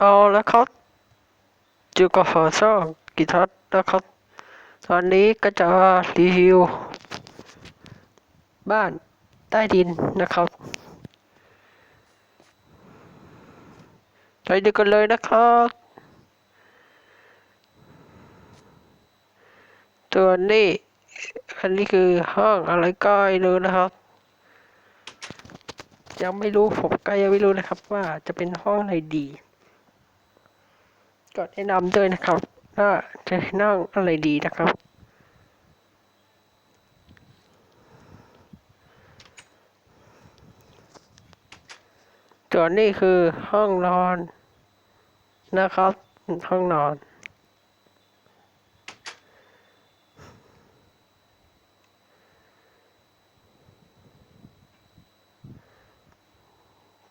เอาแล้วครับอยู่กับหัวช่องกิทัศน์นะครับ ตอนนี้ก็จะรีวิว บ้านใต้ดินนะครับไปดูกันเลยนะครับ ตัวนี้อันนี้คือห้องอะไรก็ไม่รู้นะครับ ยังไม่รู้ผมก็ยังไม่รู้นะครับว่าจะเป็นห้องไหนดี ก็แนะนำด้วยนะครับว่าจะนั่งอะไรดีนะครับส่วนนี้คือห้องนอนนะครับ ห้องนอน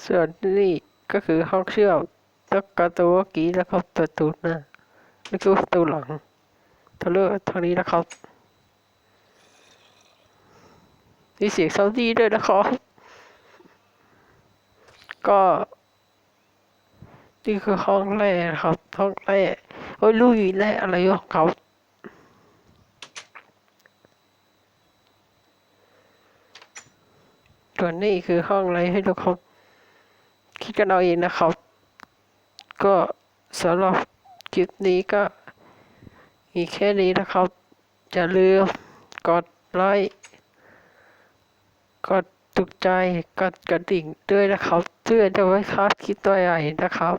ส่วนนี้ก็คือห้องเชื่อม แล้วประตูเมื่อกี้แล้วก็ประตูหน้าแล้วก็ประตูหลังทะลุทางนี้นะครับมีเสียงซาวดี้ด้วยนะครับ ก็นี่คือห้องแรกนะครับห้องแรกโอ้ยลุยแรกอะไรของเขาส่วนนี้คือห้องอะไรให้ทุกคนคิดกันเอาเองนะครับ ก็สำหรับคลิปนี้ก็มีแค่นี้นะครับอย่าลืมกดไลค์กดถูกใจกดกระดิ่งด้วยนะครับ เพื่อจะไว้คลาสคลิปตัวใหญ่นะครับ